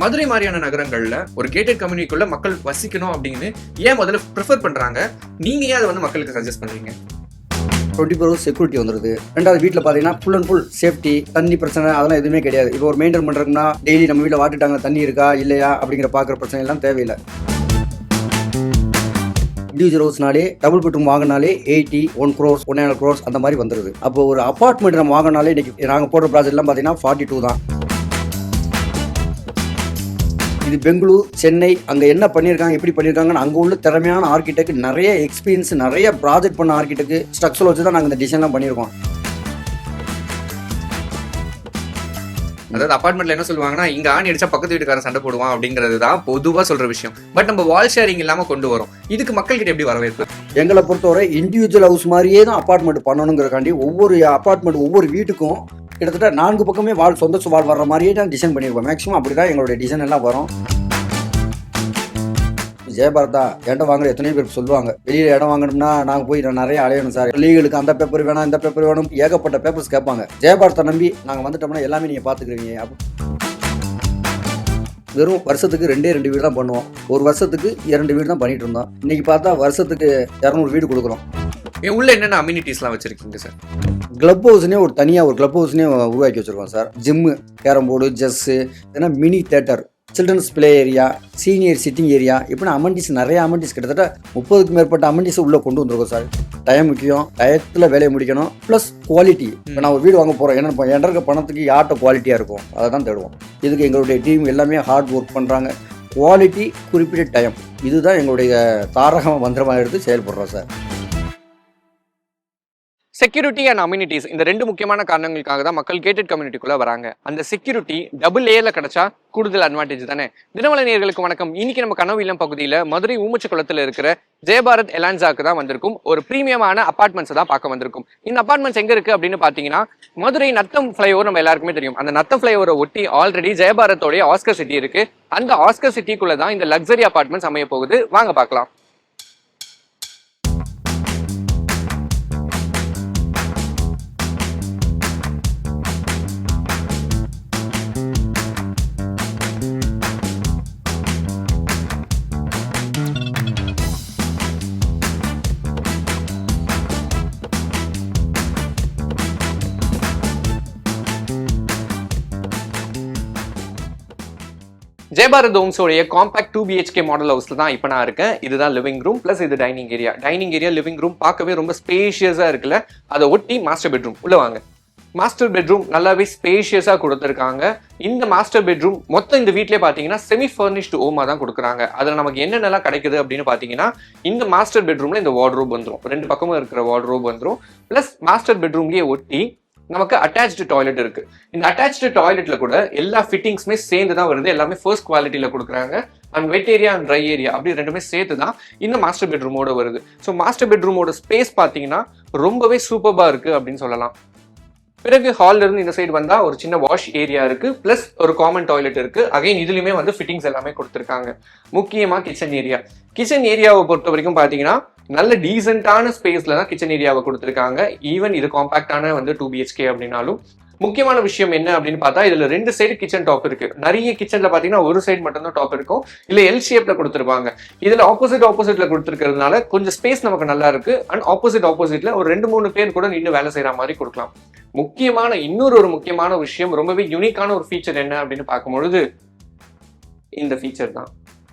மதுரை மாதிரியான நகரங்கள்ல ஒரு கேட்டட் கம்யூனிட்டிக்குள்ள மக்கள் வசிக்கணும் அப்படின்னு ஏன் முதல்ல ப்ரிஃபர் பண்றாங்க? நீங்க ஏன் அதை வந்து மக்களுக்கு சஜஸ்ட் பண்றீங்க? டுவெண்ட்டி ஃபோர் செக்யூரிட்டி வந்துருது. ரெண்டாவது வீட்டில் பார்த்தீங்கன்னா ஃபுல் அண்ட் ஃபுல் சேஃப்டி தண்ணி பிரச்சனை அதெல்லாம் எதுவுமே கிடையாது. இப்போ ஒரு மெயின்டைன் பண்ணுறோம்னா டெய்லி நம்ம வீட்டில் வாட்டர் தண்ணி இருக்கா இல்லையா அப்படிங்கிற பார்க்குற பிரச்சனை எல்லாம் தேவையில்லை. இண்டிவிஜுவல் ஹவுஸ்னாலே double bedroom வாங்கினாலே eighty one crores one hundred crores அந்த மாதிரி வந்துருது. அப்போ ஒரு அப்பார்ட்மெண்ட் நம்ம வாங்கினாலே இன்னைக்கு நாங்கள் போடுற ப்ராஜெக்ட்லாம் பார்த்தீங்கன்னா ஃபார்ட்டி டூ தான். இது பெங்களூர் சென்னை அங்கே என்ன பண்ணியிருக்காங்க எப்படி பண்ணியிருக்காங்கன்னு அங்கே உள்ள திறமையான ஆர்கிடெக்ட் நிறைய எக்ஸ்பீரியன்ஸ் நிறைய ப்ராஜெக்ட் பண்ண ஆர்கிடெக்ட் ஸ்ட்ரக்சர் வச்சு தான் நாங்கள் இந்த டிசைன்லாம் பண்ணியிருக்கோம் அதாவது அபார்ட்மெண்ட்ல என்ன சொல்லுவாங்கன்னா இங்க ஆணி அடிச்சா பக்கத்து வீட்டுக்காரன் சண்டை போடுவான் அப்படிங்கிறது தான் பொதுவா சொல்ற விஷயம். பட் நம்ம வால் ஷேரிங் இல்லாம கொண்டு வரோம். இதுக்கு மக்கள் கிட்ட எப்படி வரவேற்பு? எங்களை பொறுத்தவரை இண்டிவிஜுவல் ஹவுஸ் மாதிரியே தான் அப்பார்ட்மெண்ட் பண்ணணுங்கிறக்காண்டி ஒவ்வொரு அப்பார்ட்மெண்ட் ஒவ்வொரு வீட்டுக்கும் கிட்டத்தட்ட நான்கு பக்கமே வால் சொந்த வால் வர்ற மாதிரியே தான் டிசைன் பண்ணியிருக்கோம். மேக்ஸிமம் அப்படி தான் எங்களுடைய டிசைன் எல்லாம் வரும். ஜெயபாரதா இடம் வாங்குற எத்தனையோ பேர் சொல்லுவாங்க. வெளியில் இடம் வாங்கணும்னா நாங்கள் போய் நான் நிறைய அலையணும் சார். லீகலுக்கு அந்த பேப்பர் வேணாம் இந்த பேப்பர் வேணும். ஏகப்பட்ட பேப்பர்ஸ் கேட்பாங்க. ஜெயபாரத்தை நம்பி நாங்கள் வந்துட்டோம்னா எல்லாமே நீங்கள் பார்த்துக்குறீங்க. அப்ப வெறும் வருஷத்துக்கு ரெண்டே ரெண்டு வீடு தான் பண்ணுவோம். ஒரு வருஷத்துக்கு இரண்டு வீடு தான் பண்ணிட்டு இருந்தோம். இன்னைக்கு பார்த்தா வருஷத்துக்கு இரநூறு வீடு கொடுக்குறோம். உள்ள என்னென்ன அம்யூனிட்டிஸ்லாம் வச்சுருக்கீங்க சார்? கிளப் ஹவுஸ்னே ஒரு தனியாக ஒரு கிளப் ஹவுஸ்னே உருவாக்கி வச்சுருக்கோம் sir. Gym carrom board chess ஏன்னா mini theatre childrens play area senior sitting area இப்படி அமெண்டிஸ் நிறைய அமெண்டிஸ் கிட்டத்தட்ட முப்பதுக்கு மேற்பட்ட அமெண்டிஸ் உள்ளே கொண்டு வந்திருக்கோம் சார். டைம் முக்கியம் டயத்தில் வேலையை முடிக்கணும் ப்ளஸ் குவாலிட்டி இப்போ நான் ஒரு வீடு வாங்க போகிறோம் ஏன்னா இப்போ இருக்க பணத்துக்கு யார்கிட்ட குவாலிட்டியாக இருக்கும்? அதை தான் தேடுவோம். இதுக்கு எங்களுடைய டீம் எல்லாமே ஹார்ட் ஒர்க் பண்ணுறாங்க குவாலிட்டி குறிப்பிட்ட டைம் இதுதான் எங்களுடைய தாரகமாக மந்திரமாக எடுத்து செயல்படுறோம் சார். செக்யூரிட்டி அண்ட் அம்யூனிட்டிஸ் இந்த ரெண்டு முக்கியமான காரணங்களுக்காக தான் மக்கள் கேட்டட் கம்யூனிட்டிக்குள்ளே வராங்க. அந்த செக்யூரிட்டி டபுள் ஏல கிடைச்சா கூடுதல் அட்வான்டேஜ் தானே? தினமலை வணக்கம். இன்னைக்கு நம்ம கனவு இல்லம் பகுதியில் மதுரை ஊமச்சு குளத்தில் இருக்கிற ஜெயபாரத் எலான்சாக்கு தான் வந்திருக்கும். ஒரு பிரீமியமான அப்பார்ட்மெண்ட்ஸை தான் பார்க்க வந்திருக்கும். இந்த அபார்ட்மெண்ட்ஸ் எங்க இருக்கு அப்படின்னு பாத்தீங்கன்னா மதுரை நத்தம் ஃப்ளைஓவர் நம்ம எல்லாருக்குமே தெரியும். அந்த நத்தம் ஃப்ளைஓவரை ஒட்டி ஆல்ரெடி ஜெயபாரத்தோடைய ஆஸ்கர் சிட்டி இருக்கு. அந்த ஆஸ்கர் சிட்டிக்குள்ள தான் இந்த லக்ஸரி அபார்ட்மெண்ட்ஸ் அமைய போகுது. வாங்க பார்க்கலாம். ஜெயபாரத் ஹோம்ஸோடைய காம்பாக்ட் டூ பிஹெச்கே மாடல் ஹவுஸில் தான் இப்போ நான் இருக்கேன். இதுதான் லிவிங் ரூம் ப்ளஸ் இது dining area dining area living room பார்க்கவே ரொம்ப ஸ்பேஷியஸாக இருக்குல்ல? அதை ஒட்டி மாஸ்டர் பெட்ரூம் உள்ளே வாங்க. மாஸ்டர் பெட்ரூம் நல்லாவே ஸ்பேஷியஸாக கொடுத்துருக்காங்க. இந்த மாஸ்டர் பெட்ரூம் மொத்தம் இந்த வீட்டிலே பார்த்தீங்கன்னா செமி ஃபர்னிஷ்டு ஓமா தான் கொடுக்குறாங்க. அதில் நமக்கு என்னென்னலாம் கிடைக்குது அப்படின்னு பார்த்தீங்கன்னா இந்த மாஸ்டர் பெட்ரூமில் இந்த வார்ட்ரோப் வந்துடும் ரெண்டு பக்கமும் இருக்கிற வார்ட்ரோப் வந்துடும் ப்ளஸ் மாஸ்டர் பெட்ரூம்லேயே ஒட்டி நமக்கு அட்டாச்டு டாய்லெட் இருக்கு. இந்த அட்டாச்டு டாய்லெட்ல கூட எல்லா ஃபிட்டிங்ஸுமே சேர்ந்து தான் வருது. எல்லாமே ஃபர்ஸ்ட் குவாலிட்டியில கொடுக்குறாங்க. And wet area and dry area அப்படி ரெண்டுமே சேர்த்து தான் இந்த மாஸ்டர் பெட்ரூமோட வருது. ஸோ மாஸ்டர் பெட்ரூமோட ஸ்பேஸ் பார்த்தீங்கன்னா ரொம்பவே சூப்பர்பாக இருக்கு அப்படின்னு சொல்லலாம். பிறகு ஹால்ல இருந்து இந்த சைடு வந்தா ஒரு சின்ன வாஷ் ஏரியா இருக்கு. பிளஸ் ஒரு காமன் டாய்லெட் இருக்கு. அகைன் இதுலயுமே வந்து ஃபிட்டிங்ஸ் எல்லாமே கொடுத்துருக்காங்க. முக்கியமா கிச்சன் ஏரியா கிச்சன் ஏரியாவை பொறுத்த வரைக்கும் பாத்தீங்கன்னா நல்ல டீசென்டான ஸ்பேஸ்ல தான் கிச்சன் ஏரியாவை கொடுத்துருக்காங்க. ஈவன் இது காம்பாக்டான வந்து டூ பிஹெச்கே அப்படின்னாலும் முக்கியமான விஷயம் என்ன அப்படின்னு பார்த்தா இதுல ரெண்டு சைடு கிச்சன் டாப் இருக்கு. நிறைய கிச்சன்ல பாத்தீங்கன்னா ஒரு சைடு மட்டும்தான் டாப் இருக்கும். இல்ல எல் ஷேப்ல கொடுத்துருப்பாங்க. இதுல ஆப்போசிட் ஆப்போசிட்ல கொடுத்துருக்கிறதுனால கொஞ்சம் ஸ்பேஸ் நமக்கு நல்லா இருக்கு. அண்ட் ஆப்போசிட் ஆப்போசிட்ல ஒரு ரெண்டு மூணு பேர் கூட நின்று வேலை செய்யற மாதிரி கொடுக்கலாம். முக்கியமான இன்னொரு ஒரு முக்கியமான விஷயம் ரொம்பவே யூனிக்கான ஒரு ஃபீச்சர் என்ன அப்படின்னு பார்க்கும்பொழுது இந்த ஃபீச்சர் தான்.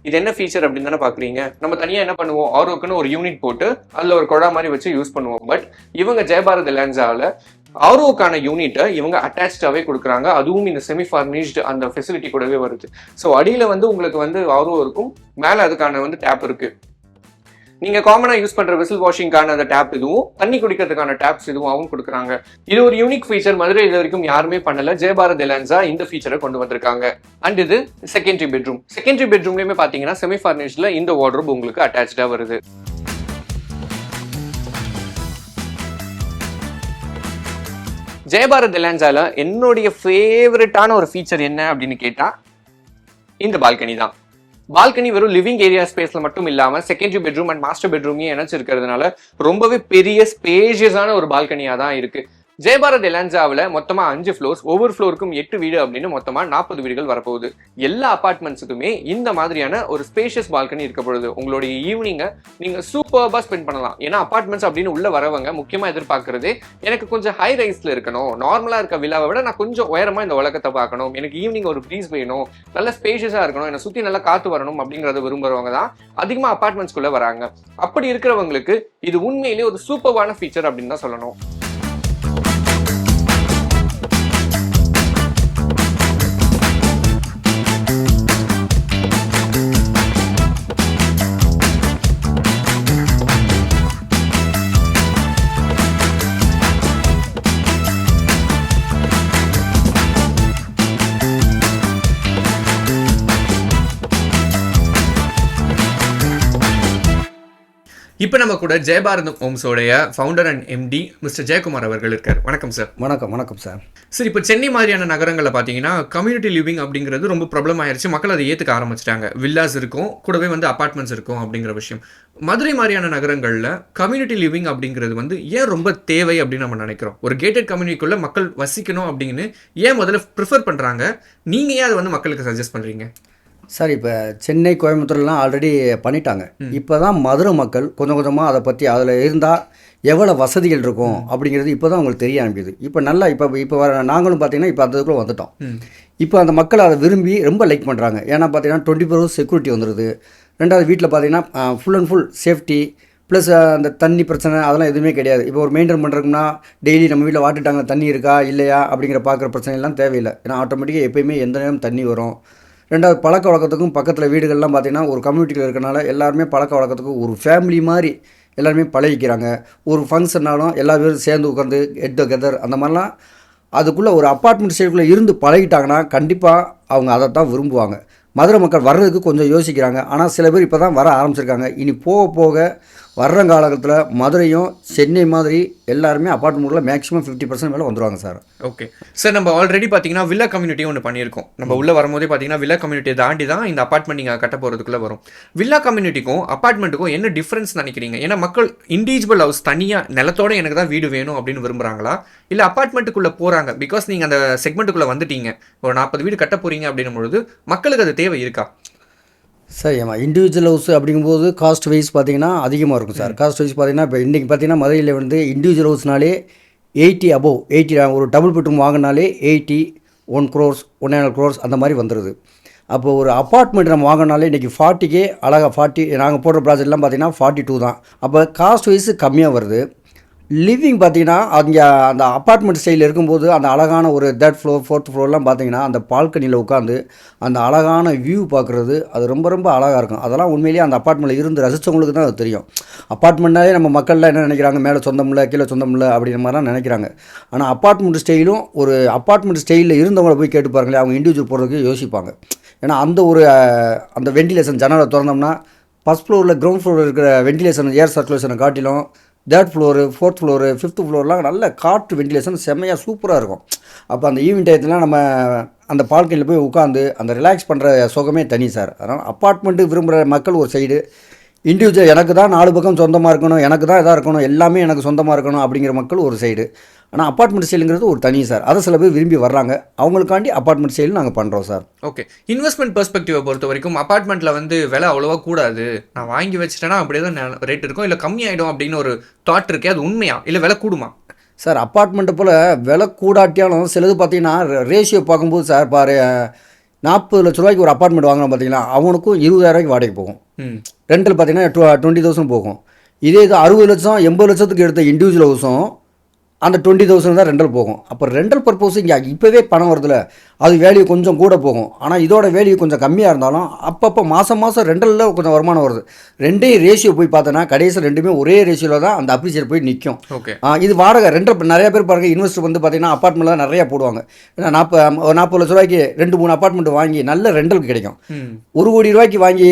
இது என்ன ஃபீச்சர் அப்படின்னு தானே பாக்குறீங்க? நம்ம தனியா என்ன பண்ணுவோம்? ஆரோக்குன்னு ஒரு யூனிட் போட்டு அதுல ஒரு குழா மாதிரி வச்சு யூஸ் பண்ணுவோம். பட் இவங்க ஜெயபாரத் லேன்ஸால ஆரோக்கான யூனிட்டை இவங்க அட்டாச்சாகவே கொடுக்குறாங்க. அதுவும் இந்த செமி ஃபர்னிஷ்டு அந்த ஃபெசிலிட்டி கூடவே வருது. ஸோ அடியில் வந்து உங்களுக்கு வந்து ஆரோ இருக்கும். மேலே அதுக்கான வந்து டேப் இருக்குது நீங்க காமனா யூஸ் பண்ற விசில் வாஷிங்கான அந்த டேப் இதுவும் தண்ணி குடிக்கிறதுக்கான டேப்ஸ் இதுவும் கொடுக்குறாங்க. இது ஒரு யூனிக் ஃபீச்சர் மதுரை இது வரைக்கும் யாருமே பண்ணல. ஜெயபாரத் எலான்ஸா இந்த ஃபீச்சரை கொண்டு வந்திருக்காங்க. அண்ட் இது செகண்டரி பெட்ரூம் செகண்டரி பெட்ரூம்லயுமே பாத்தீங்கன்னா செமி ஃபர்னிஷ்ல இந்த வார்ட்ரோப் உங்களுக்கு அட்டாச்சா வருது. ஜெயபாரத் எலான்ஸால என்னுடைய ஃபேவரட்டான ஒரு ஃபீச்சர் என்ன அப்படின்னு கேட்டா இந்த பால்கனி தான். பால்கனி வெறும் லிவிங் ஏரியா ஸ்பேஸ்ல மட்டும் இல்லாம செகண்டரி பெட்ரூம் அண்ட் மாஸ்டர் பெட்ரூமையும் இணைச்சிருக்கிறதுனால ரொம்பவே பெரிய ஸ்பேஷியஸான ஒரு பால்கனியா தான் இருக்கு. ஜெயபாரத் எலான்சாவில் மொத்தமாக அஞ்சு ஃப்ளோர்ஸ் ஒவ்வொரு ஃப்ளோருக்கும் எட்டு வீடு அப்படின்னு மொத்தமாக நாற்பது வீடுகள் வரப்போகுது. எல்லா அப்பார்ட்மெண்ட்ஸுக்குமே இந்த மாதிரியான ஒரு ஸ்பேஷியஸ் பால்கனி இருக்க பொழுது உங்களுடைய ஈவினிங்கை நீங்கள் சூப்பர்பாக ஸ்பெண்ட் பண்ணலாம். ஏன்னா அப்பார்ட்மெண்ட்ஸ் அப்படின்னு உள்ள வரவங்க முக்கியமாக எதிர்பார்க்கறது எனக்கு கொஞ்சம் ஹை ரைஸில் இருக்கணும். நார்மலாக இருக்க விழாவை விட நான் கொஞ்சம் உயரமாக இந்த உலகத்தை பார்க்கணும். எனக்கு ஈவினிங் ஒரு ப்ரீஸ் வேணும். நல்ல ஸ்பேஷியஸாக இருக்கணும். என்னை சுற்றி நல்லா காற்று வரணும் அப்படிங்கிறத விரும்புறவங்க தான் அதிகமாக அப்பார்ட்மெண்ட்ஸ்க்குள்ளே வராங்க. அப்படி இருக்கிறவங்களுக்கு இது உண்மையிலேயே ஒரு சூப்பர்வான ஃபீச்சர் அப்படின்னு தான் சொல்லணும். இப்போ நம்ம கூட Jayabharat ஹோம்ஸோடைய founder and MD mister Jayakumar அவர்கள் இருக்கார். வணக்கம் சார் வணக்கம் வணக்கம் சார் சார் இப்போ சென்னை மாதிரியான நகரங்களில் பார்த்தீங்கன்னா கம்யூனிட்டி லிவிங் அப்படிங்கிறது ரொம்ப ப்ராப்ளம் ஆயிருச்சு. மக்கள் அதை ஏற்றுக்க ஆரம்பிச்சிட்டாங்க. வில்லாஸ் இருக்கும் கூடவே வந்து அபார்ட்மெண்ட்ஸ் இருக்கும் அப்படிங்கிற விஷயம். மதுரை மாதிரியான நகரங்களில் கம்யூனிட்டி லிவிங் அப்படிங்கிறது வந்து ஏன் ரொம்ப தேவை அப்படின்னு நம்ம நினைக்கிறோம்? ஒரு கேட்டட் கம்யூனிட்டிக்குள்ள மக்கள் வசிக்கணும் அப்படின்னு ஏன் முதல்ல ப்ரிஃபர் பண்ணுறாங்க நீங்கள் ஏன் அதை வந்து மக்களுக்கு சஜஸ்ட் பண்ணுறீங்க சார் இப்போ சென்னை கோயம்புத்தூர்லாம் ஆல்ரெடி பண்ணிட்டாங்க. இப்போ தான் மதுரை மக்கள் கொஞ்சம் கொஞ்சமாக அதை பற்றி அதில் இருந்தால் எவ்வளோ வசதிகள் இருக்கும் அப்படிங்கிறது இப்போ தான் அவங்களுக்கு தெரிய ஆரம்பிக்குது. இப்போ நல்லா இப்போ இப்போ வர நாங்களும் பார்த்தீங்கன்னா இப்போ அந்த இதுக்குள்ள வந்துட்டோம். இப்போ அந்த மக்கள் அதை விரும்பி ரொம்ப லைக் பண்ணுறாங்க ஏன்னா பார்த்தீங்கன்னா டுவெண்ட்டி ஃபோர் ஹவர்ஸ் செக்யூரிட்டி வந்துடுது ரெண்டாவது வீட்டில் பார்த்தீங்கன்னா full and full safety plus அந்த தண்ணி பிரச்சனை அதெல்லாம் எதுவுமே கிடையாது. இப்போ ஒரு மெயின்டைன் பண்ணுறோம்னா டெய்லி நம்ம வீட்டில் வாட்டர் டேங்கில் தண்ணி இருக்கா இல்லையா அப்படிங்கிற பார்க்குற பிரச்சனை எல்லாம் தேவையில்லை. ஏன்னா ஆட்டோமேட்டிக்காக எப்பயுமே எந்த நேரம் தண்ணி வரும். ரெண்டாவது பழக்க வழக்கத்துக்கும் பக்கத்தில் வீடுகள்லாம் பார்த்தீங்கன்னா ஒரு கம்யூனிட்டியில் இருக்கனால எல்லாருமே பழக்க வழக்கத்துக்கும் ஒரு ஃபேமிலி மாதிரி எல்லாருமே பழகிக்கிறாங்க. ஒரு ஃபங்க்ஷன்னாலும் எல்லா பேரும் சேர்ந்து உட்காந்து கெட் டுகெதர் அந்த மாதிரிலாம் அதுக்குள்ளே ஒரு அப்பார்ட்மெண்ட் சைடுக்குள்ளே இருந்து பழகிட்டாங்கன்னா கண்டிப்பாக அவங்க அதை தான் விரும்புவாங்க. மதுரை மக்கள் வர்றதுக்கு கொஞ்சம் யோசிக்கிறாங்க. ஆனால் சில பேர் இப்போ தான் வர ஆரம்பிச்சிருக்காங்க. இனி போக போக வர்ற காலகட்டத்தில் மதுரையும் சென்னை மாதிரி எல்லாருமே அப்பார்ட்மெண்ட்டில் மேக்ஸிமம் ஃபிஃப்டி பர்சன்ட் மேலே வந்துருவாங்க சார். ஓகே. சார் நம்ம ஆல்ரெடி பார்த்தீங்கன்னா வில்லா கம்யூனிட்டி ஒன்று பண்ணியிருக்கோம். நம்ம உள்ள வரும்போதே பார்த்தீங்கன்னா வில்லா கம்யூனிட்டியை தாண்டி தான் இந்த அப்பார்ட்மெண்ட் நீங்கள் கட்ட போகிறதுக்குள்ள வரும். வில்லா கம்யூனிட்டிக்கும் அப்பார்ட்மெண்ட்டுக்கும் என்ன டிஃப்ரென்ஸ் நினைக்கிறீங்க? ஏன்னா மக்கள் இண்டிவிஜுவல் ஹவுஸ் தனியாக நிலத்தோட எனக்கு தான் வீடு வேணும் அப்படின்னு விரும்புறாங்களா? இல்லை அப்பார்ட்மெண்ட்டுக்குள்ளே போகிறாங்க பிகாஸ் நீங்கள் அந்த செக்மெண்ட்டுக்குள்ளே வந்துட்டீங்க. ஒரு நாற்பது வீடு கட்ட போறீங்க அப்படின்னும் பொழுது மக்களுக்கு அது தேவை இருக்கா? சார் ஏமா இண்டிவிஜுவல் ஹவுஸ் அப்படிங்கும்போது காஸ்ட் வைஸ் பார்த்தீங்கன்னா அதிகமாக இருக்கும் சார். காஸ்ட் வைஸ் பார்த்தீங்கன்னா இப்போ இன்றைக்கி பார்த்தீங்கன்னா மதுரையில் வந்து இண்டிவிஜுவல் ஹவுஸ்னாலே எயிட்டி அபோவ் எயிட்டி ஒரு double bedroom வாங்கினாலே eighty one crores one and crores அந்த மாதிரி வந்துடுது அப்போ ஒரு அப்பார்ட்மெண்ட் நம்ம வாங்கினாலே இன்றைக்கி ஃபார்ட்டிக்கே அழகாக ஃபார்ட்டி நாங்கள் போடுற ப்ராஜெக்ட்லாம் பார்த்தீங்கன்னா ஃபார்ட்டி டூ தான். அப்போ காஸ்ட் வைஸ் கம்மியாக வருது. லிவிங் பார்த்தீங்கன்னா அங்கே அந்த அப்பார்ட்மெண்ட் ஸ்டைலில் இருக்கும்போது அந்த அழகான ஒரு தேர்ட் ஃப்ளோர் ஃபோர்த் ஃப்ளோர்லாம் பார்த்தீங்கன்னா அந்த பால்கனியில் உட்காந்து அந்த அழகான வியூ பார்க்குறது அது ரொம்ப ரொம்ப அழகாக இருக்கும். அதெல்லாம் உண்மையிலேயே அந்த அப்பார்ட்மெண்ட்டில் இருந்து ரசித்தவங்களுக்கு தான் அது தெரியும். அப்பார்ட்மெண்ட்னாலே நம்ம மக்கள்லாம் என்ன நினைக்கிறாங்க? மேலே சொந்தம் இல்லை கீழே சொந்தம் இல்லை அப்படிங்கிற மாதிரிலாம் நினைக்கிறாங்க. ஆனால் அப்பார்ட்மெண்ட் ஸ்டைலும் ஒரு அப்பார்ட்மெண்ட் ஸ்டைலில் இருந்தவங்கள போய் கேட்டு பாருங்களேன் அவங்க இண்டிவிஜுவல் போகிறதுக்கு யோசிப்பாங்க. ஏன்னா அந்த ஒரு அந்த வெண்டிலேஷன் ஜன்னலை திறந்தோம்னா ஃபஸ்ட் ஃப்ளோரில் கிரவுண்ட் ஃப்ளோரில் இருக்கிற வெண்டிலேஷன் ஏர் சர்க்குலேஷனை காட்டிலும் third floor fourth floor fifth ஃப்ளோர்லாம் நல்ல காற்று வெண்டிலேஷன் செம்மையாக சூப்பராக இருக்கும். அப்போ அந்த ஈவினிங் டயத்துலாம் நம்ம அந்த பால்கனியில் போய் உட்காந்து அந்த ரிலாக்ஸ் பண்ணுற சுகமே தனி சார். அதனால் அப்பார்ட்மெண்ட்டு விரும்புகிற மக்கள் ஒரு சைடு இண்டிவிஜுவல் எனக்கு தான் நாலு பக்கம் சொந்தமாக இருக்கணும் எனக்கு தான் இதாக இருக்கணும் எல்லாமே எனக்கு சொந்தமாக இருக்கணும் அப்படிங்கிற மக்கள் ஒரு சைடு ஆனால் அப்பார்ட்மெண்ட் ஸ்டைலுங்கிறது ஒரு தனி சார். அதை சில பேர் விரும்பி வர்றாங்க. அவங்களுக்காண்டி அப்பார்ட்மெண்ட் ஸ்டைல் நாங்கள் பண்ணுறோம் சார். ஓகே இன்வெஸ்ட்மெண்ட் பெர்ஸ்பெக்டிவை பொறுத்த வரைக்கும் அப்பார்ட்மெண்ட்ல வந்து விலை அவ்வளோவா கூடாது. நான் வாங்கி வச்சிட்டேன்னா அப்படியே தான் ரேட் இருக்கும். இல்லை கம்மியாயிடும் அப்படின்னு ஒரு தாட் இருக்கே அது உண்மையா? இல்லை விலை கூடுமா? சார் அப்பார்ட்மெண்ட்டை போல் விலை கூடாட்டியாலும் சிலது பார்த்தீங்கன்னா ரேஷியோ பார்க்கும்போது சார் பாரு நாற்பது லட்ச ரூபாய்க்கு ஒரு அப்பார்ட்மெண்ட் வாங்குறோம் பார்த்தீங்களா அவனுக்கும் இருபதாயிரம் ரூபாய்க்கு வாடகை போகும். ரெண்டல் பார்த்தீங்கன்னா டுவெண்ட்டி தௌசண்ட் போகும். இதே இது அறுபது லட்சம் எண்பது லட்சத்துக்கு எடுத்த இண்டிவிஜுவல் ஹவுஸும் அந்த டுவெண்ட்டி தௌசண்ட் தான் ரெண்டல் போகும். அப்போ ரெண்டல் பர்பஸ் இங்கே இப்போவே பணம் வருதுல. அது வேல்யூ கொஞ்சம் கூட போகும். ஆனால் இதோட வேல்யூ கொஞ்சம் கம்மியாக இருந்தாலும் அப்பப்போ மாதம் மாதம் ரெண்டலில் கொஞ்சம் வருமானம் வருது. ரெண்டையும் ரேஷியோ போய் பார்த்தோன்னா கடைசியில் ரெண்டுமே ஒரே ரேஷியோவில் தான் அந்த அப்ரிசியேட் போய் நிற்கும் ஓகே இது வாடகை ரெண்டு நிறைய பேர் பாருங்க இன்வெஸ்டர் வந்து பார்த்தீங்கன்னா அப்பார்ட்மெண்ட்லாம் நிறைய போடுவாங்க. ஏன்னா நாற்பது நாற்பது லட்ச ரூபாய்க்கு ரெண்டு மூணு அப்பார்ட்மெண்ட் வாங்கி நல்ல ரெண்டலுக்கு கிடைக்கும். ஒரு கோடி ரூபாய்க்கு வாங்கி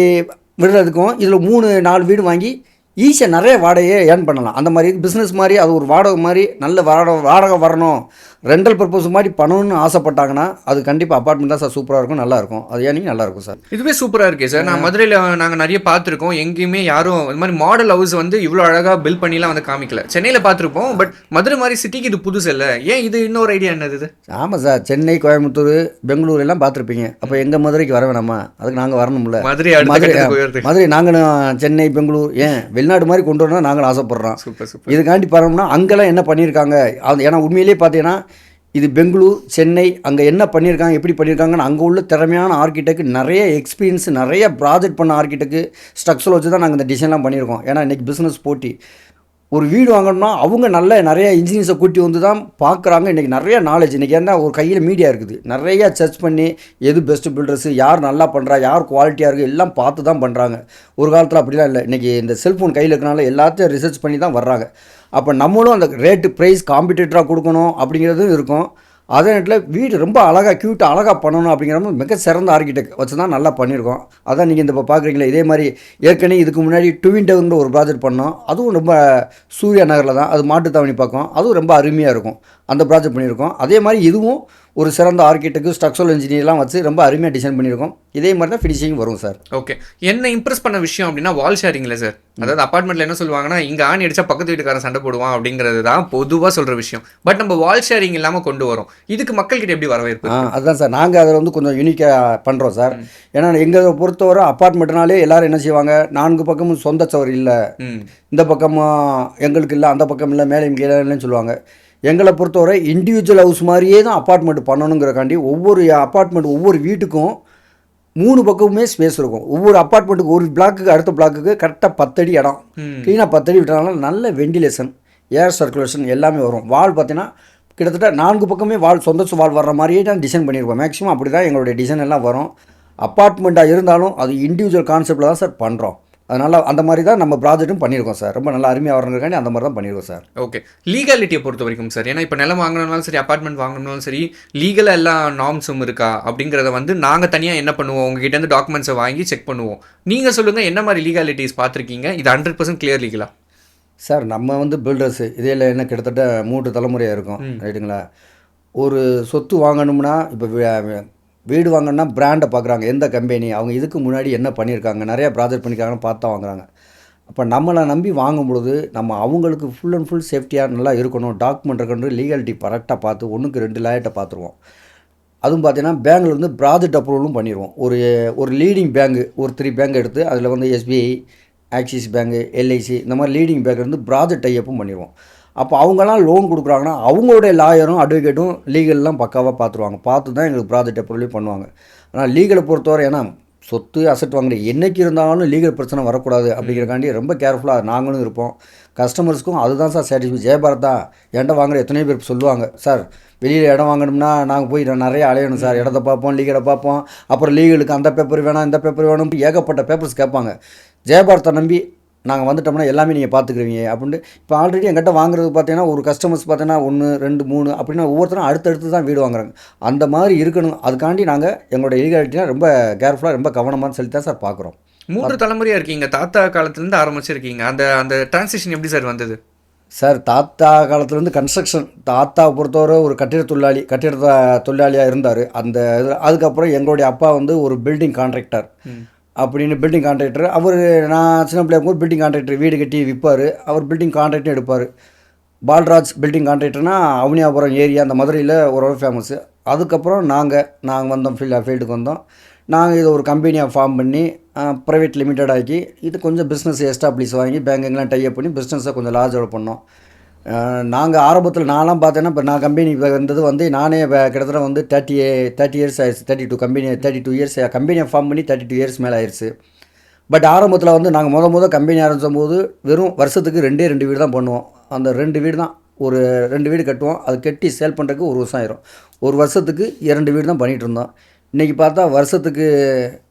விடுறதுக்கும் இதில் மூணு நாலு வீடு வாங்கி ஈஸியாக நிறைய வாடகையை ஏர்ன் பண்ணலாம். அந்த மாதிரி பிஸ்னஸ் மாதிரி அது ஒரு வாடகை மாதிரி நல்ல வாடகை வாடகை வரணும். ரெண்டல் பர்பஸ் மாதிரி பண்ணணும்னு ஆசைப்பட்டாங்கன்னா அது கண்டிப்பாக அப்பார்ட்மெண்ட் தான் சார் சூப்பராக இருக்கும் நல்லா இருக்கும். அது ஏனிங் நல்லா இருக்கும் சார் இதுவே சூப்பரா இருக்கே சார் நான் மதுரையில நாங்க நிறைய பார்த்திருக்கோம். எங்கேயுமே யாரும் இந்த மாதிரி மாடல் ஹவுஸ் வந்து இவ்வளவு அழகா பில் பண்ணிலாம் வந்து காமிக்கல. சென்னையில பார்த்திருப்போம் பட் மதுரை மாதிரி சிட்டிக்கு இது புதுசு இல்ல. ஏன் இது இன்னொரு ஐடியா என்னது இது? ஆமாம் சார் சென்னை கோயம்புத்தூர் பெங்களூர் எல்லாம் பார்த்துருப்பீங்க. அப்போ எங்கள் மதுரைக்கு வர வேணாமா? அதுக்கு நாங்கள் வரணும்ல. மதுரை மதுரை மதுரை நாங்களும் சென்னை பெங்களூர் ஏன்? வெளிநாடு மாதிரி கொண்டு வரணும் நாங்களும் ஆசைப்பட்றோம். சூப்பர் சூப்பர் இதுக்காண்டி பாருங்கன்னா அங்கெல்லாம் என்ன பண்ணியிருக்காங்க அது ஏன்னா உண்மையிலேயே பார்த்தீங்கன்னா இது பெங்களூர் சென்னை அங்கே என்ன பண்ணியிருக்காங்க எப்படி பண்ணியிருக்காங்கன்னு அங்கே உள்ள திறமையான ஆர்கிடெக்ட் நிறைய எக்ஸ்பீரியன்ஸ் நிறைய ப்ராஜெக்ட் பண்ண ஆர்கிடெக்ட் ஸ்ட்ரக்சர் வச்சு தான் நாங்கள் இந்த டிசைன்லாம் பண்ணியிருக்கோம் ஏன்னா இன்றைக்கி பிஸ்னஸ் போட்டி. ஒரு வீடு வாங்கணும்னா அவங்க நல்ல நிறைய இன்ஜினியர்ஸை கூட்டி வந்து தான் பார்க்குறாங்க இன்றைக்கி நிறைய நாலேஜ் இன்றைக்கி என்ன ஒரு கையில் மீடியா இருக்குது. நிறைய சர்ச் பண்ணி எது பெஸ்ட் பில்டர்ஸு யார் நல்லா பண்ணுறா யார் குவாலிட்டியாக இருக்குது எல்லாம் பார்த்து தான் பண்ணுறாங்க ஒரு காலத்தில் அப்படிலாம் இல்லை. இன்றைக்கி இந்த செல்ஃபோன் கையில் இருக்கனால எல்லாத்தையும் ரிசர்ச் பண்ணி தான் வர்றாங்க. அப்போ நம்மளும் அந்த ரேட்டு ப்ரைஸ் காம்படிட்டராக கொடுக்கணும் அப்படிங்கிறதும் இருக்கும். அதே நேரத்தில் வீடு ரொம்ப அழகாக க்யூட்டாக அழகாக பண்ணணும் அப்படிங்கிறப்ப மிக சிறந்த ஆர்கிடெக்ட் வச்சு தான் நல்லா பண்ணியிருக்கோம். அதான் நீங்கள் இந்த இப்போ பார்க்குறீங்களா இதே மாதிரி ஏற்கனவே இதுக்கு முன்னாடி டுவின் டவுன்ற ஒரு ப்ராஜெக்ட் பண்ணோம். அதுவும் ரொம்ப சூர்யா நகரில் தான். அது மாட்டுத்தாவணி பக்கம். அதுவும் ரொம்ப அருமையாக இருக்கும். அந்த ப்ராஜெக்ட் பண்ணியிருக்கோம். அதே மாதிரி இதுவும் ஒரு சிறந்த ஆர்கிடெக்ட் ஸ்ட்ரக்சரல் இன்ஜினியர்லாம் வச்சு ரொம்ப அருமையாக டிசைன் பண்ணியிருக்கோம். இதே மாதிரி தான் ஃபினிஷிங் வரும் சார் ஓகே என்ன இம்ப்ரெஸ் பண்ண விஷயம் அப்படின்னா வால் ஷேரிங்ல சார் அதாவது அபார்ட்மெண்ட்ல என்ன சொல்லுவாங்கன்னா இங்க ஆணி அடிச்சா பக்கத்து வீட்டுக்காரன் சண்டை போடுவான் அப்படிங்கிறது தான் பொதுவா சொல்ற விஷயம். பட் நம்ம வால் ஷேரிங் இல்லாம கொண்டு வரோம். இதுக்கு மக்கள்கிட்ட எப்படி வரவேற்பு அதுதான் சார் நாங்கள் அதில் வந்து கொஞ்சம் யூனிக்காக பண்ணுறோம் சார் ஏன்னா எங்களை பொறுத்தவரை அப்பார்ட்மெண்ட்னாலே எல்லாரும் என்ன செய்வாங்க? நான்கு பக்கமும் சொந்த சவர் இல்லை. இந்த பக்கமும் எங்களுக்கு இல்லை அந்த பக்கம் இல்லை மேலே கீழே இல்லைன்னு சொல்லுவாங்க. எங்களை பொறுத்தவரை இண்டிவிஜுவல் ஹவுஸ் மாதிரியே தான் அப்பார்ட்மெண்ட் பண்ணணுங்கிறக்காண்டி ஒவ்வொரு அப்பார்ட்மெண்ட் ஒவ்வொரு வீட்டுக்கும் மூணு பக்கமுமே ஸ்பேஸ் இருக்கும். ஒவ்வொரு அப்பார்ட்மெண்ட்டுக்கு ஒரு பிளாக்குக்கு அடுத்த பிளாக்குக்கு கரெக்டாக பத்தடி இடம். க்ளீனாக பத்தடி விட்டனால நல்ல வெண்டிலேஷன் ஏர் சர்க்குலேஷன் எல்லாமே வரும். வால் பார்த்தீங்கன்னா கிட்டத்தட்ட நான்கு பக்கமே வால் சொந்த வால் வர்ற மாதிரியே தான் டிசைன் பண்ணியிருக்கோம். மேக்ஸிமம் அப்படி தான் எங்களுடைய டிசைன் எல்லாம் வரும். அப்பார்ட்மெண்ட்டாக இருந்தாலும் அது இண்டிவிஜுவல் கான்செப்டில் தான் சார் பண்ணுறோம் அதனால் அந்த மாதிரி தான் நம்ம ப்ராஜெக்ட்டும் பண்ணியிருக்கோம் சார் ரொம்ப நல்லா அருமையாக வரணுங்காண்டி அந்த மாதிரி தான் பண்ணியிருக்கோம் சார் ஓகே லீகாலிட்டியை பொறுத்த வரைக்கும் சார் ஏன்னா இப்போ நிலம் வாங்கணும்னாலும் சரி அபார்ட்மெண்ட் வாங்கணும்னாலும் சரி லீகலாக எல்லா நார்ம்ஸும் இருக்கா? அப்படிங்கிறத வந்து நாங்கள் தனியாக என்ன பண்ணுவோம்? உங்ககிட்ட இருந்து டாக்குமெண்ட்ஸை வாங்கி செக் பண்ணுவோம். நீங்கள் சொல்லுங்கள் என்ன மாதிரி லீகாலிட்டிஸ் பார்த்துருக்கீங்க? இது ஹண்ட்ரட் பர்சன்ட் கிளியர் லீகலா சார் நம்ம வந்து பில்டர்ஸு இதில் என்ன கிட்டத்தட்ட மூன்று தலைமுறையாக இருக்கும். ரைட்டுங்களா ஒரு சொத்து வாங்கணும்னா இப்போ வீடு வாங்கினா பிராண்டை பார்க்குறாங்க. எந்த கம்பெனி அவங்க இதுக்கு முன்னாடி என்ன பண்ணியிருக்காங்க? நிறைய ப்ராஜெக்ட் பண்ணியிருக்காங்கன்னு பார்த்து வாங்குறாங்க. அப்போ நம்மளை நம்பி வாங்கும் பொழுது நம்ம அவங்களுக்கு ஃபுல் அண்ட் ஃபுல் சேஃப்டியாக நல்லா இருக்கணும். டாக்குமெண்ட் இருக்கணும் லீகாலிட்டி கரெக்டாக பார்த்து ஒன்றுக்கு ரெண்டு லேட்டை பார்த்துருவோம். அதுவும் பார்த்தீங்கன்னா பேங்கில் வந்து ப்ராஜெக்ட் அப்ரூவலும் பண்ணிடுவோம் ஒரு ஒரு லீடிங் பேங்கு ஒரு த்ரீ பேங்க் எடுத்து அதில் வந்து எஸ்பிஐ ஆக்சிஸ் பேங்கு எல்ஐசி இந்த மாதிரி லீடிங் பேங்க் வந்து ப்ராஜெக்ட் டைப்பும் பண்ணிடுவோம் அப்போ அவங்கெல்லாம் லோன் கொடுக்குறாங்கன்னா அவங்களுடைய லாயரும் அட்வொகேட்டும் லீகல்லாம் பக்காவாக பார்த்துருவாங்க பார்த்து தான் எங்களுக்கு ப்ராஜெக்ட் அப்ரூவலே பண்ணுவாங்க. ஆனால் லீகலை பொறுத்தவரை ஏன்னா சொத்து அசட் வாங்குற என்னைக்கு இருந்தாலும் லீகல் பிரச்சனை வரக்கூடாது அப்படிங்கிறக்காண்டி ரொம்ப கேர்ஃபுல்லாக நாங்களும் இருப்போம். கஸ்டமர்ஸ்க்கும் அதுதான் சார் சாட்டிஸ்ஃபை ஜெயபாரதா என்கிட்ட வாங்குற எத்தனை பேர் சொல்லுவாங்க. சார் வெளியில் இடம் வாங்கணும்னா நாங்கள் போய் நான் நிறைய அலையணும் சார். இடத்த பார்ப்போம் லீகலை பார்ப்போம். அப்புறம் லீகலுக்கு அந்த பேப்பர் வேணாம் இந்த பேப்பர் வேணும் ஏகப்பட்ட பேப்பர்ஸ் கேட்பாங்க. ஜெயபாரத்தை நம்பி நாங்கள் வந்துட்டோம்னா எல்லாமே நீங்கள் பார்த்துக்குருவீங்க அப்படின்ட்டு. இப்போ ஆல்ரெடி எங்கிட்ட வாங்குறது பார்த்தீங்கன்னா ஒரு கஸ்டமர்ஸ் பார்த்தீங்கன்னா ஒன்று ரெண்டு மூணு அப்படின்னா ஒவ்வொருத்தரும் அடுத்தடுத்து தான் வீடு வாங்குறாங்க. அந்த மாதிரி இருக்கணும். அதுக்காண்டி நாங்கள் எங்களோட லீகாலிட்டினா ரொம்ப கேர்ஃபுல்லாக ரொம்ப கவனமாக சொல்லி தான் சார் பார்க்குறோம். மூன்று தலைமுறையாக இருக்கீங்க. தாத்தா காலத்துலேருந்து ஆரம்பிச்சிருக்கீங்க. அந்த அந்த டிரான்சிஷன் எப்படி சார் வந்தது? சார் தாத்தா காலத்துலேருந்து கன்ஸ்ட்ரக்ஷன் தாத்தாவை பொறுத்தவரை ஒரு கட்டிட தொழிலாளி கட்டிட தொழிலாளியாக இருந்தார். அந்த அதுக்கப்புறம் எங்களுடைய அப்பா வந்து ஒரு பில்டிங் கான்ட்ராக்டர் அப்படின்னு பில்டிங் கான்ட்ராக்டர் அவர் நான் சின்ன பிள்ளையா இருக்கும்போது பில்டிங் கான்ட்ராக்டர் வீடு கட்டி விற்பார் அவர் பில்டிங் கான்ட்ராக்டும் எடுப்பார். பால்ராஜ் பில்டிங் கான்ட்ராக்டர்னா அவனியாபுரம் ஏரியா அந்த மதுரையில் ஓரளவு ஃபேமஸ்ஸு அதுக்கப்புறம் நாங்கள் நாங்கள் வந்தோம் ஃபீல்ட் ஃபீல்டுக்கு வந்தோம். நாங்கள் இதை ஒரு கம்பெனியாக ஃபார்ம் பண்ணி ப்ரைவேட் லிமிடெட் ஆக்கி இது கொஞ்சம் பிஸ்னஸ் எஸ்டாப்ளிஷ் வாங்கி பேங்குங்கெலாம் டைப் பண்ணி பிஸ்னஸை கொஞ்சம் லார்ஜ் பண்ணோம். நாங்கள் ஆரம்பத்தில் நான்லாம் பார்த்தேன்னா இப்போ நான் கம்பெனி வந்தது வந்து நானே கிட்டத்தட்ட வந்து தேர்ட்டி தேர்ட்டி இயர்ஸ் ஆயிடுச்சு. Thirty two company thirty two years கம்பெனியை ஃபார்ம் பண்ணி தேர்ட்டி டூ இயர்ஸ் மேலே ஆயிடுச்சு. பட் ஆரம்பத்தில் வந்து நாங்கள் முத முத கம்பெனி ஆரம்பிச்சும் போது வெறும் வருஷத்துக்கு ரெண்டே ரெண்டு வீடு தான் பண்ணுவோம். அந்த ரெண்டு வீடு தான் ஒரு ரெண்டு வீடு கட்டுவோம். அது கட்டி சேல் பண்ணுறதுக்கு ஒரு வருஷம் ஆயிரும். ஒரு வருஷத்துக்கு இரண்டு வீடு தான் பண்ணிகிட்டு இருந்தோம். இன்றைக்கி பார்த்தா வருஷத்துக்கு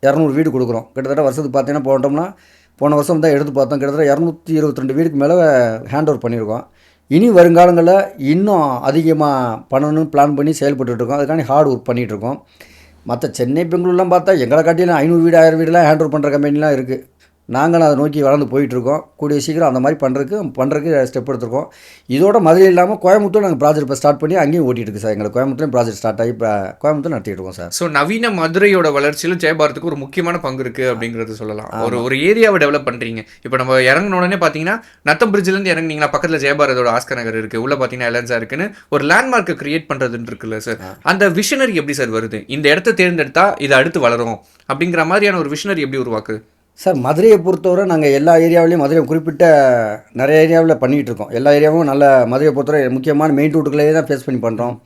இரநூறு வீடு கொடுக்குறோம். கிட்டத்தட்ட வருஷத்துக்கு பார்த்தீங்கன்னா போனோம்னா போன வருஷம் தான் எடுத்து பார்த்தோம். கிட்டத்தட்ட இரநூத்தி இருபத்தி ரெண்டு வீடுக்கு மேலே ஹேண்ட் ஓவர் பண்ணியிருக்கோம். இனி வருங்காலங்களில் இன்னும் அதிகமாக பண்ணணும்னு பிளான் பண்ணி செயல்பட்டுட்டு இருக்கோம் அதுக்காண்டி ஹார்ட் ஒர்க் பண்ணிகிட்ருக்கோம் மற்ற சென்னை பெங்களூர்லாம் பார்த்தா எங்களை காட்டிலும் ஐநூறு வீடு ஆயிரம் வீடுலாம் ஹேண்ட் ஓவர் பண்ணுற கம்பெனிலாம் இருக்குது நாங்களும் அதை நோக்கி வளர்ந்து போயிட்டுருக்கோம். கூடிய சீக்கிரம் அந்த மாதிரி பண்ணுறதுக்கு பண்ணுறதுக்கு ஸ்டெப் எடுத்திருக்கோம். இதோட மதுரை இல்லாமல் கோயம்புத்தூர் நாங்கள் ப்ராஜெக்ட் இப்போ ஸ்டார்ட் பண்ணி அங்கேயும் ஓட்டிட்டு இருக்கு சார். எங்களுக்கு கோயம்புத்தூர்லேயும் ப்ராஜெக்ட் ஸ்டார்ட் ஆகி இப்போ கோயம்புத்தூர் நடத்திட்டு இருக்கோம் சார். ஸோ நவீன மதுரையோட வளர்ச்சியில ஜெயபாரத்துக்கு ஒரு முக்கியமான பங்கு இருக்கு அப்படிங்கறது சொல்லலாம். ஒரு ஒரு ஏரியாவை டெவலப் பண்றீங்க. இப்போ நம்ம இறங்கின உடனே பாத்தீங்கன்னா நத்தம் பிரிட்ஜ்ல இருந்து இறங்குனீங்களா பக்கத்துல ஜெயபாரதோட ஆஸ்கர் நகர் இருக்கு. உள்ள பாத்தீங்கன்னா எலன்ஸா இருக்குன்னு ஒரு லேண்ட்மார்க்கை கிரியேட் பண்றதுன்னு இருக்குல்ல சார். அந்த விஷனரி எப்படி சார் வருது? இந்த இடத்த தேர்ந்தெடுத்தா இது அடுத்து வளரும் அப்படிங்கிற மாதிரியான ஒரு விஷனரி எப்படி உருவாக்கு? சார் மதுரையை பொறுத்தவரை நாங்கள் எல்லா ஏரியாவிலையும் மதுரை குறிப்பிட்ட நிறைய ஏரியாவில் பண்ணிகிட்டு இருக்கோம். எல்லா ஏரியாவும் நல்ல மதுரையை பொறுத்தவரை முக்கியமான மெயின் ரோட்டுகளே தான் ஃபேஸ் பண்ணி பண்ணுறோம்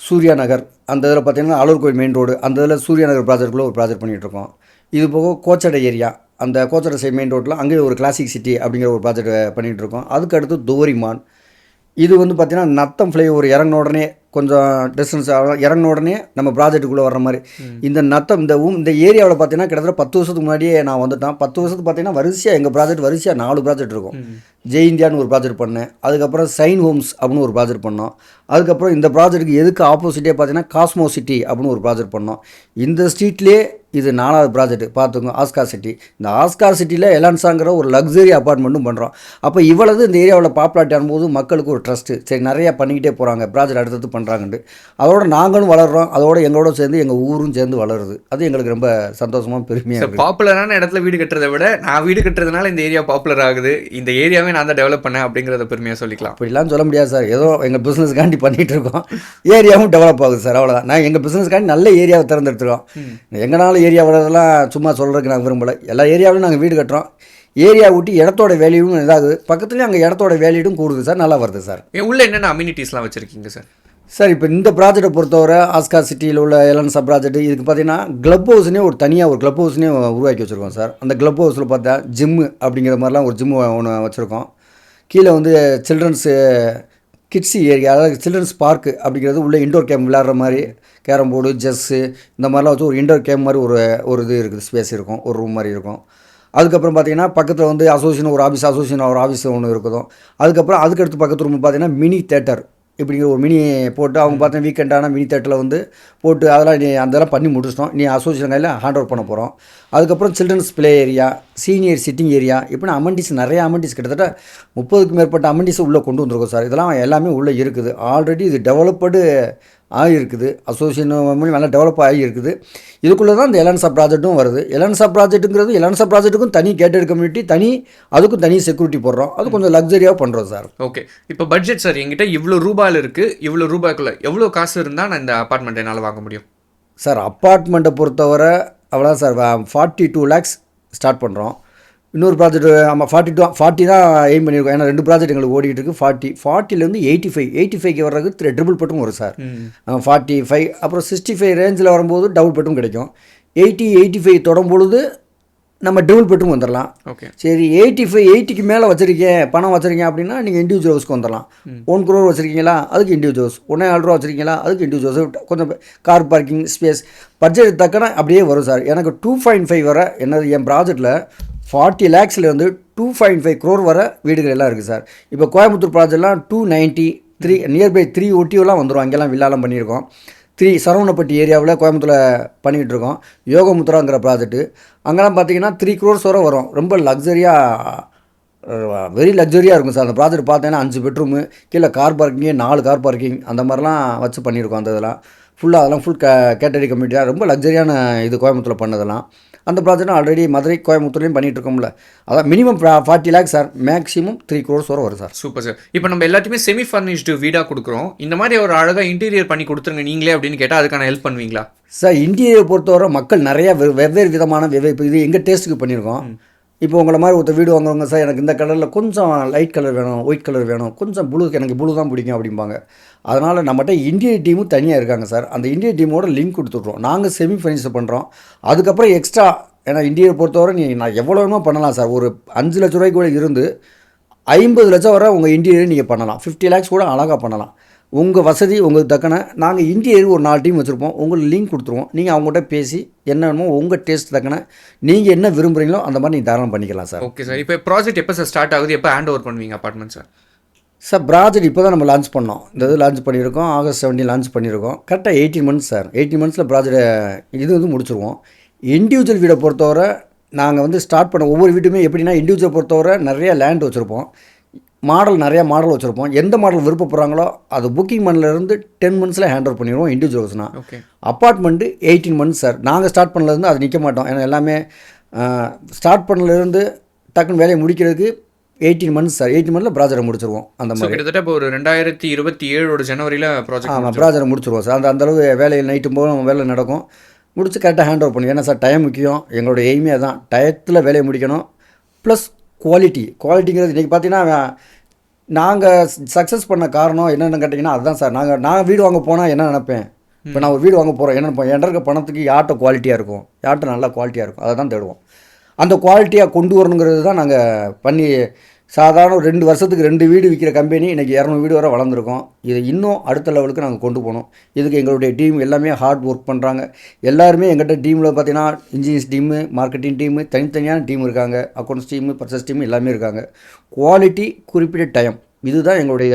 சூர்யா நகர் அந்த இதில் பார்த்தீங்கன்னா அலூர் கோயில் மெயின் ரோடு அந்த இதில் சூர்யா நகர் ப்ராஜெக்ட்குள்ளே ஒரு ப்ராஜெக்ட் பண்ணிகிட்டு இருக்கோம். இது போக கோச்சடை ஏரியா அந்த கோச்சடை சைட் மெயின் ரோட்டில் அங்கேயே ஒரு கிளாசிக் சிட்டி அப்படிங்கிற ஒரு ப்ராஜெக்ட் பண்ணிகிட்டு இருக்கோம். அதுக்கு அடுத்து தோரிமான் இது வந்து பார்த்திங்கன்னா நத்தம் ஃப்ளைஓவர் இறங்கின உடனே கொஞ்சம் டிஸ்டன்ஸ் இறங்கின உடனே நம்ம ப்ராஜெக்ட்டுக்குள்ளே வர்ற மாதிரி. இந்த நத்தம் இந்த ஊம் இந்த ஏரியாவில் பார்த்தீங்கன்னா கிட்டத்தட்ட பத்து வருஷத்துக்கு முன்னாடியே நான் வந்துட்டேன். பத்து வருஷத்துக்கு பார்த்தீங்கன்னா வரிசையாக எங்கள் ப்ராஜெக்ட் வரிசையாக நாலு ப்ராஜெக்ட் இருக்கும். ஜெய் இந்தியான்னு ஒரு ப்ராஜெக்ட் பண்ணேன். அதுக்கப்புறம் சைன் ஹோம்ஸ் அப்படின்னு ஒரு ப்ராஜெக்ட் பண்ணோம். அதுக்கப்புறம் இந்த ப்ராஜெக்ட்டுக்கு எதுக்கு ஆப்போசிட்டே பார்த்தீங்கன்னா காஸ்மோ சிட்டி அப்படின்னு ஒரு ப்ராஜெக்ட் பண்ணோம். இந்த ஸ்ட்ரீட்லேயே இது நாலாவது ப்ராஜெக்ட் பார்த்துக்கோங்க ஆஸ்கார் சிட்டி இந்த ஆஸ்கார் சிட்டியில் எலான்ஸாங்கிற ஒரு லக்ஸரி அப்பார்ட்மெண்ட்டும் பண்ணுறோம் அப்போ இவ்வளவு இந்த ஏரியாவில் பாப்புலாரிட்டி ஆகும்போது மக்களுக்கு ஒரு ட்ரஸ்ட்டு சரி நிறையா பண்ணிக்கிட்டே போகிறாங்க ப்ராஜெக்ட் அடுத்தது பண்ணுறாங்கன்ட்டு அதோட நாங்களும் வளர்கிறோம் அதோட எங்களோட சேர்ந்து எங்கள் ஊரும் சேர்ந்து வளருது. அது எங்களுக்கு ரொம்ப சந்தோஷமாக பெருமையாக பாப்புலரான இடத்துல வீடு கட்டுறதை விட நான் வீடு கட்டுறதுனால இந்த ஏரியா பாப்புலர் ஆகுது. இந்த ஏரியாவே நான் தான் டெவலப் பண்ணேன் அப்படிங்கறத பெருமையா சொல்லிக்கலாம். அப்படிலாம் சொல்ல முடியாது சார். ஏதோ எங்கள் பிஸ்னஸ்க்காண்டி பண்ணிகிட்டு இருக்கோம் ஏரியாவும் டெவலப் ஆகுது சார். அவ்வளோதான் நான் எங்கள் பிஸ்னஸ்க்காண்டி நல்ல ஏரியாவை திறந்துருக்கோம் எங்களால் ஏரியா வளர்றதெல்லாம் சும்மா சொல்கிறதுக்கு நாங்கள் விரும்பலை. எல்லா ஏரியாவிலும் நாங்கள் வீடு கட்டுறோம். ஏரியா விட்டு இடத்தோட வேல்யூவும் இதாகுது. பக்கத்துலேயும் அங்கே இடத்தோட வேல்யூடும் கூடுது சார். நல்லா வருது சார். உள்ள என்னென்ன அம்யூனிட்டிஸ்லாம் வச்சிருக்கீங்க சார்? சார் இப்போ இந்த ப்ராஜெக்ட்டை பொறுத்தவரை ஆஸ்கா சிட்டியில் உள்ள எலன்சா ப்ராஜெக்ட் இதுக்கு பார்த்தீங்கன்னா க்ளப் ஹவுஸ்னே ஒரு தனியாக ஒரு க்ளப் ஹவுஸ்னே உருவாக்கி வச்சுருக்கோம் சார். அந்த க்ளப் ஹவுஸில் பார்த்தா ஜிம்மு அப்படிங்கிற மாதிரிலாம் ஒரு ஜிம்மு ஒன்று வச்சுருக்கோம். கீழே வந்து சில்ட்ரன்ஸு கிட்ஸி ஏரியா அதாவது சில்ட்ரன்ஸ் பார்க்கு அப்படிங்கிறது உள்ளே இண்டோர் கேம் விளையாடுற மாதிரி கேரம் போர்டு ஜெஸ்ஸு இந்த மாதிரிலாம் வச்சு ஒரு இண்டோர் கேம் மாதிரி ஒரு ஒரு இது இருக்குது ஸ்பேஸ் இருக்கும் ஒரு ரூம் மாதிரி இருக்கும். அதுக்கப்புறம் பார்த்தீங்கன்னா பக்கத்தில் வந்து அசோசியேஷன் ஒரு ஆஃபீஸ் அசோசியேஷன் ஒரு ஆஃபீஸ் ஒன்று இருக்குதும். அதுக்கப்புறம் அதுக்கடுத்து பக்கத்து ரூம் பார்த்தீங்கன்னா மினி தேட்டர் இப்படிங்கிற ஒரு மினி போட்டு அவங்க பார்த்தா வீக்கெண்டான மினி தேட்டரில் வந்து போட்டு அதெல்லாம் நீ அதெல்லாம் பண்ணி முடிச்சிட்டோம். நீ அசோசியேஷன் கையில் ஹேண்ட் ஓவர் பண்ண போகிறோம் அதுக்கப்புறம் childrens play area senior sitting area இப்படி அமெண்டிஸ் நிறைய அமெண்டிஸ் கிட்டத்தட்ட முப்பதுக்கு மேற்பட்ட அமெண்டிஸ் உள்ளே கொண்டு வந்திருக்கோம் சார். இதெல்லாம் எல்லாமே உள்ளே இருக்குது. ஆல்ரெடி இது டெவலப்படு ஆகியிருக்குது. அசோசியேஷன் நல்லா டெவலப் ஆகியிருக்குது. இதுக்குள்ளே தான் இந்த எலன்சா ப்ராஜெக்ட்டும் வருது. எலன்சா ப்ராஜெக்ட்டுங்கிறது எலன்சா ப்ராஜெக்ட்டுக்கும் தனி கேட்டட் கம்யூனிட்டி தனி அதுக்கும் தனி செக்யூரிட்டி போடுறோம். அது கொஞ்சம் லக்ஸரியாக பண்ணுறோம் சார் ஓகே இப்போ பட்ஜெட் சார் என்கிட்ட இவ்வளோ ரூபாயில் இருக்கு. இவ்வளோ ரூபாய்க்குள்ள எவ்வளோ காசு இருந்தால் நான் இந்த அப்பார்ட்மெண்ட் என்னால் வாங்க முடியும்? சார் அப்பார்ட்மெண்ட்டை பொறுத்தவரை அவ்வளோதான் sir forty two lakhs start பண்ணுறோம் இன்னொரு ப்ராஜெக்ட் ஆமாம் ஃபார்ட்டி டூ ஃபார்ட்டி தான் எய்ம் பண்ணியிருக்கோம். ஏன்னா ரெண்டு ப்ராஜெக்ட் எங்களுக்கு ஓடிட்டு இருக்கு ஃபார்ட்டி ஃபார்ட்டிலேருந்து எயிட்டி ஃபைவ் எயிட்டி ஃபைவ்க்கு வர்றதுக்கு ட்ரிபிள் பெட்டும் வரும் சார். ஃபார்ட்டி ஃபைவ் அப்புறம் சிக்ஸ்டி ஃபைவ் ரேஞ்சில் வரும்போது டபுள் பெட்டும் கிடைக்கும். எயிட்டி எயிட்டி ஃபைவ் தொடும் பொழுது நம்ம டபுள் பெட்டும் வந்துடலாம் ஓகே. சரி எயிட்டி ஃபைவ் எயிட்டிக்கு மேலே வச்சிருக்கேன் பணம் வச்சிருக்கேன் அப்படின்னா நீங்கள் இண்டிவிஜுவல் ஹவுஸ்க்கு வந்துடலாம் ஒன் குரோர் வச்சிருக்கீங்களா அதுக்கு இண்டிவிஜுவல் ஹவுஸ் ஒன்றே ஆறு ரூபா வச்சிருக்கீங்களா அதுக்கு இண்டிவிஜுவல் ஹவுஸ் கொஞ்சம் கார் பார்க்கிங் ஸ்பேஸ் பட்ஜெட் தக்கன அப்படியே வரும் சார். எனக்கு டூ பாயிண்ட் ஃபைவ் வர என்னது என் ப்ராஜெக்ட்டில் ஃபார்ட்டி லேக்ஸ்லேருந்து டூ பாயிண்ட் ஃபைவ் க்ரோர் வர வீடுகள் எல்லாம் இருக்குது சார் இப்போ Coimbatore ப்ராஜெக்ட்லாம் two ninety three nearby three ஒட்டியோலாம் வந்துடும் அங்கெல்லாம் வில்லாலாம் பண்ணியிருக்கோம். த்ரீ சரவணப்பட்டி ஏரியாவில் கோயம்புத்தூரில் பண்ணிக்கிட்டு இருக்கோம். யோகமுத்ராங்கிற ப்ராஜெக்ட்டு அங்கெல்லாம் பார்த்தீங்கன்னா த்ரீ க்ரோர்ஸ் வரை வரும். ரொம்ப லக்ஸரியாக வெரி லக்ஸரியாக இருக்கும் சார் அந்த ப்ராஜெக்ட் பார்த்தீங்கன்னா அஞ்சு பெட்ரூமு கீழே கார் பார்க்கிங்கு நாலு கார் பார்க்கிங் அந்த மாதிரிலாம் வச்சு பண்ணியிருக்கோம் அந்த இதெல்லாம். ஃபுல்லாக அதெல்லாம் ஃபுல் கே கேட்டரி கம்யூனிட்டியாக ரொம்ப லக்ஸரியான இது கோயம்புத்தூரில் பண்ணதெல்லாம். அந்த ப்ராஜெக்ட்டும் ஆல்ரெடி மதுரை கோயம்புத்தூர்லேயும் பண்ணிகிட்டு இருக்கோம்ல அதான் minimum forty lakhs sir maximum three crores வரை வரும் சார் சூப்பர் சார் இப்போ நம்ம எல்லாத்தையுமே செமி ஃபர்னிஷ்டு வீடாக கொடுக்குறோம். இந்த மாதிரி ஒரு அழகாக இன்டீரியர் பண்ணி கொடுத்துருங்க நீங்களே அப்படின்னு கேட்டால் அதுக்கான ஹெல்ப் பண்ணுவீங்களா? சார் இந்தியை பொறுத்தவரை மக்கள் நிறைய வெவ்வேறு விதமான வெவ்வேறு இப்போ இது எங்கள் டேஸ்ட்டுக்கு பண்ணியிருக்கோம். இப்போ உங்களை மாதிரி ஒருத்தர் வீடு வாங்குறவங்க சார் எனக்கு இந்த கலரில் கொஞ்சம் லைட் கலர் வேணும் ஒயிட் கலர் வேணும். கொஞ்சம் ப்ளூ எனக்கு ப்ளூ தான் பிடிக்கும் அப்படிம்பாங்க. அதனால் நம்மகிட்ட இந்தியன் டீமும் தனியாக இருக்காங்க சார். அந்த இந்தியன் டீமோட லிங்க் கொடுத்துட்றோம். நாங்கள் செமி பண்ணுறோம் அதுக்கப்புறம் எக்ஸ்ட்ரா ஏன்னா இந்தியாவை பொறுத்தவரை நீ நான் எவ்வளோ வேணுமோ பண்ணலாம் சார். ஒரு அஞ்சு லட்ச ரூபாய்க்கு கூட இருந்து ஐம்பது லட்சம் வரை உங்கள் இன்டீரியர் நீங்கள் பண்ணலாம். ஃபிஃப்டி லேக்ஸ் கூட அழகாக பண்ணலாம். உங்கள் வசதி உங்களுக்கு தக்கன நாங்கள் இன்டீரியர் ஒரு நாலு டீம் வச்சுருப்போம். உங்களுக்கு லிங்க் கொடுத்துருவோம். நீங்கள் அவங்ககிட்ட பேசி என்ன வேணுமோ உங்கள் டேஸ்ட் தக்கன நீங்கள் என்ன விரும்புகிறீங்களோ அந்த மாதிரி நீங்கள் தாராளம் பண்ணிக்கலாம் சார். ஓகே சார் இப்போ ப்ராஜெக்ட் எப்போ சார் ஸ்டார்ட் ஆகுது? எப்போ ஹேண்ட் ஓவர் பண்ணுவீங்க அப்பார்ட்மெண்ட் சார் சார் ப்ராஜெக்ட் இப்போ தான் நம்ம லான்ச் பண்ணோம். இந்த இது லான்ச் பண்ணியிருக்கோம். ஆகஸ்ட் செவன்டீன் லான்ச் பண்ணியிருக்கோம். கரெக்டாக எயிட்டீன் மந்த்ஸ் சார். எயிட்டீன் மந்த்ஸில் ப்ராஜெக்ட் இது வந்து முடிச்சிருவோம். இண்டிவிஜுவல் வீடை பொறுத்தவரை நாங்கள் வந்து ஸ்டார்ட் பண்ண ஒவ்வொரு வீட்டுமே எப்படின்னா இண்டிவிஜுவல் பொறுத்தவரை நிறைய லேண்ட் வச்சுருப்போம். மாடல் நிறையா மாடல் வச்சுருப்போம். எந்த மாடல் விருப்பப்படுறாங்களோ அது புக்கிங் மந்த்லேருந்து டென் மந்த்ஸில் ஹேண்ட் ஓவர் பண்ணிடுவோம் இண்டிவிஜுவல்ஸ்னால் okay apartment eighteen months sir. நாங்கள் ஸ்டார்ட் பண்ணலேருந்து அது நிற்க மாட்டோம். ஏன்னா எல்லாமே ஸ்டார்ட் பண்ணலேருந்து டக்குன்னு வேலையை முடிக்கிறதுக்கு எயிட்டீன் மந்த்ஸ் சார் எயிட்டீன் மந்த்தில் ப்ராஜெக்டை முடிச்சிருவோம். அந்த மாதிரி. கிட்டத்தட்ட இப்போ ஒரு ரெண்டாயிரத்தி இருபத்தி ஏழோட ஜனவரியில் ஆமாம் ப்ராஜெக்ட் ப்ராஜெக்டை முடிச்சிருவோம் சார். அந்த அந்தளவு வேலையில் நைட்டும் போதும் வேலை நடக்கும். முடிச்சு கரெக்டாக ஹேண்ட் ஓவர் பண்ணுவோம் ஏன்னா சார் டைம் முக்கியம். எங்களோட எய்மே தான் டயத்தில் வேலையை முடிக்கணும். ப்ளஸ் குவாலிட்டி குவாலிட்டிங்கிறது இன்றைக்கி பார்த்தீங்கன்னா நாங்கள் சக்ஸஸ் பண்ண காரணம் என்னென்னு கேட்டிங்கன்னா அதுதான் சார். நாங்கள் நான் வீடு வாங்க போனால் என்ன நினைப்பேன்? இப்போ நான் ஒரு வீடு வாங்க போகிறோம் என்ன நினைப்போம்? என்கிட்ட இருக்க பணத்துக்கு யார்கிட்ட குவாலிட்டியாக இருக்கும்? யார்கிட்ட நல்லா குவாலிட்டியாக இருக்கும்? அதை தான் தேடுவோம். அந்த குவாலிட்டியாக கொண்டு வரணுங்கிறது தான் நாங்கள் பண்ணி சாதாரண ஒரு ரெண்டு வருஷத்துக்கு ரெண்டு வீடு விற்கிற கம்பெனி இன்றைக்கி இரநூறு வீடு வரை வளர்ந்துருக்கோம். இது இன்னும் அடுத்த லெவலுக்கு நாங்கள் கொண்டு போகணும். இதுக்கு எங்களுடைய டீம் எல்லாமே ஹார்ட் ஒர்க் பண்ணுறாங்க எல்லாருமே எங்கிட்ட டீமில் பார்த்தீங்கன்னா இன்ஜினியர்ஸ் டீமு மார்க்கெட்டிங் டீமு தனித்தனியான டீம் இருக்காங்க. அக்கௌண்ட்ஸ் டீமு பர்ச்சேஸ் டீம் எல்லாமே இருக்காங்க. குவாலிட்டி குறிப்பிட்ட டைம் இதுதான் எங்களுடைய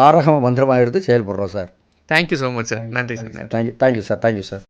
தாரக மந்திரமாக எடுத்து செயல்படுறோம் sir thank you so much sir நன்றி sir thank you thank you sir thank you sir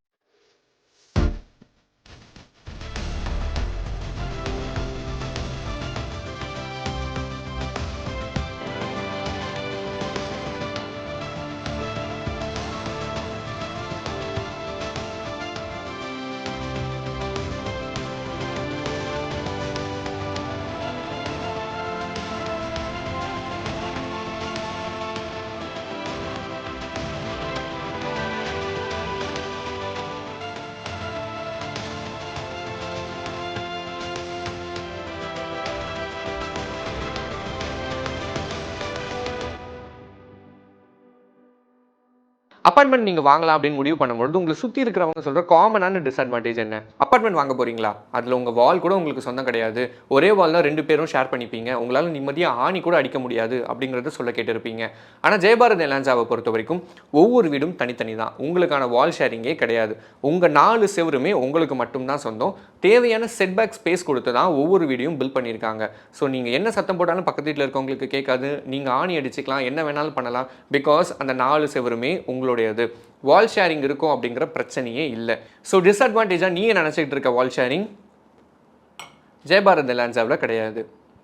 apartment நீங்கள் வாங்கலாம் அப்படின்னு முடிவு பண்ணும்பொழுது உங்களை சுற்றி இருக்கிறவங்க சொல்கிற காமனான டிஸ்அட்வான்டேஜ் என்ன? அப்பார்ட்மெண்ட் வாங்க போகிறீங்களா அதில் உங்கள் வால் கூட உங்களுக்கு சொந்தம் கிடையாது. ஒரே வால் தான் ரெண்டு பேரும் ஷேர் பண்ணிப்பீங்க. உங்களால் நிம்மதியாக ஆணி கூட அடிக்க முடியாது அப்படிங்கிறத சொல்ல கேட்டிருப்பீங்க. ஆனால் ஜெயபாரத் எலான்சாவை பொறுத்த வரைக்கும் ஒவ்வொரு வீடும் தனித்தனி தான். உங்களுக்கான வால் ஷேரிங்கே கிடையாது. உங்கள் நாலு செவருமே உங்களுக்கு மட்டும்தான் சொந்தம். தேவையான செட்பேக் ஸ்பேஸ் கொடுத்து தான் ஒவ்வொரு வீடியும் பில் பண்ணியிருக்காங்க. ஸோ நீங்கள் என்ன சத்தம் போட்டாலும் பக்கத்து வீட்டில் இருக்கவங்களுக்கு கேட்காது. நீங்கள் ஆணி அடிச்சுக்கலாம். என்ன வேணாலும் பண்ணலாம். பிகாஸ் அந்த நாலு செவருமே உங்களுடையது. வால் ஷேரிங் இருக்கும் அப்படிங்கிற பிரச்சனையே இல்லை. ஸோ டிஸ்அட்வான்டேஜாக நீங்கள் நினச்சிக்கிட்டு இருக்க வால் ஷேரிங் ஜெயபாரத் லேண்ட்ஸாவில் கிடையாது.